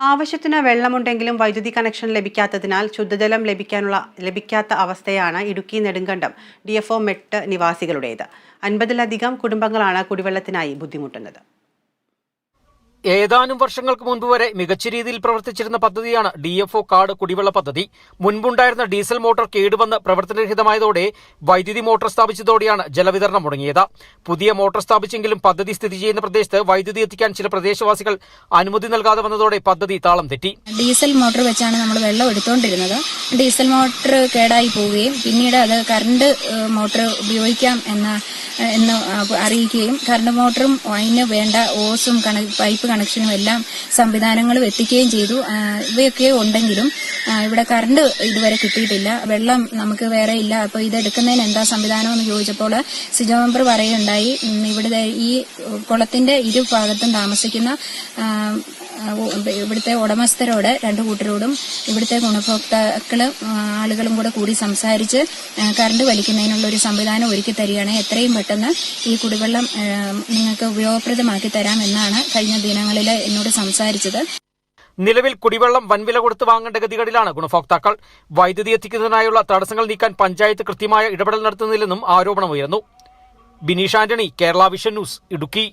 ആവശ്യത്തിന് വെള്ളമുണ്ടെങ്കിലും വൈദ്യുതി കണക്ഷൻ ലഭിക്കാത്തതിനാൽ ശുദ്ധജലം ലഭിക്കാനുള്ള ലഭിക്കാത്ത അവസ്ഥയാണ് ഇടുക്കി നെടുങ്കണ്ടം ഡി എഫ് മെട്ട് നിവാസികളുടേത്. അൻപതിലധികം കുടുംബങ്ങളാണ് കുടിവെള്ളത്തിനായി ബുദ്ധിമുട്ടുന്നത്. ഏതാനും വർഷങ്ങൾക്ക് മുൻപ് വരെ മികച്ച രീതിയിൽ പ്രവർത്തിച്ചിരുന്ന പദ്ധതിയാണ് ഡി എഫ് ഒ കാർഡ് കുടിവെള്ള പദ്ധതി. മുൻപുണ്ടായിരുന്ന ഡീസൽ മോട്ടോർ കേടുവന്ന് പ്രവർത്തനരഹിതമായതോടെ വൈദ്യുതി മോട്ടോർ സ്ഥാപിച്ചതോടെയാണ് ജലവിതരണം മുടങ്ങിയത്. പുതിയ മോട്ടോർ സ്ഥാപിച്ചെങ്കിലും പദ്ധതി സ്ഥിതി ചെയ്യുന്ന പ്രദേശത്ത് വൈദ്യുതി എത്തിക്കാൻ ചില പ്രദേശവാസികൾ അനുമതി നൽകാതെ വന്നതോടെ പദ്ധതി താളം തെറ്റി. ഡീസൽ മോട്ടോർ വെച്ചാണ് നമ്മൾ വെള്ളം എടുത്തുകൊണ്ടിരുന്നത് ഡീസൽ മോട്ടോർ കേടായി പോവുകയും പിന്നീട് അത് കറണ്ട് മോട്ടോർ ഉപയോഗിക്കാം എന്ന എന്ന് അറിയിക്കുകയും കറണ്ട് മോട്ടറും അതിന് വേണ്ട ഓസും പൈപ്പ് കണക്ഷനും എല്ലാം സംവിധാനങ്ങളും എത്തിക്കുകയും ചെയ്തു. ഇവയൊക്കെ ഉണ്ടെങ്കിലും ഇവിടെ കറണ്ട് ഇതുവരെ കിട്ടിയിട്ടില്ല. വെള്ളം നമുക്ക് വേറെ ഇല്ല. അപ്പോൾ ഇതെടുക്കുന്നതിന് എന്താ സംവിധാനം എന്ന് ചോദിച്ചപ്പോൾ സിജോ മെമ്പർ പറയുണ്ടായി ഇവിടെ ഈ കുളത്തിന്റെ ഇരുഭാഗത്തും താമസിക്കുന്ന ആ, ആ, ഉ- ഇവിടുത്തെ ഉടമസ്ഥരോട് രണ്ടു കൂട്ടരോടും ഇവിടുത്തെ ഗുണഭോക്താക്കൾ ആളുകളും കൂടെ കൂടി സംസാരിച്ച് കറണ്ട് വലിക്കുന്നതിനുള്ള ഒരു സംവിധാനം ഒരുക്കി തരികയാണ്. എത്രയും പെട്ടെന്ന് ഈ കുടിവെള്ളം നിങ്ങൾക്ക് ഉപയോഗപ്രദമാക്കി തരാം എന്നാണ് കഴിഞ്ഞ ദിനങ്ങളിൽ എന്നോട് സംസാരിച്ചത്. നിലവിൽ കുടിവെള്ളം വൻവില കൊടുത്ത് വാങ്ങേണ്ട ഗതികളിലാണ് ഗുണഭോക്താക്കൾ. വൈദ്യുതി എത്തിക്കുന്നതിനായുള്ള തടസ്സങ്ങൾ നീക്കാൻ പഞ്ചായത്ത് കൃത്യമായ ഇടപെടൽ നടത്തുന്നില്ലെന്നും ആരോപണമുയർന്നു. Bineesh Antony Kerala vision news Idukki.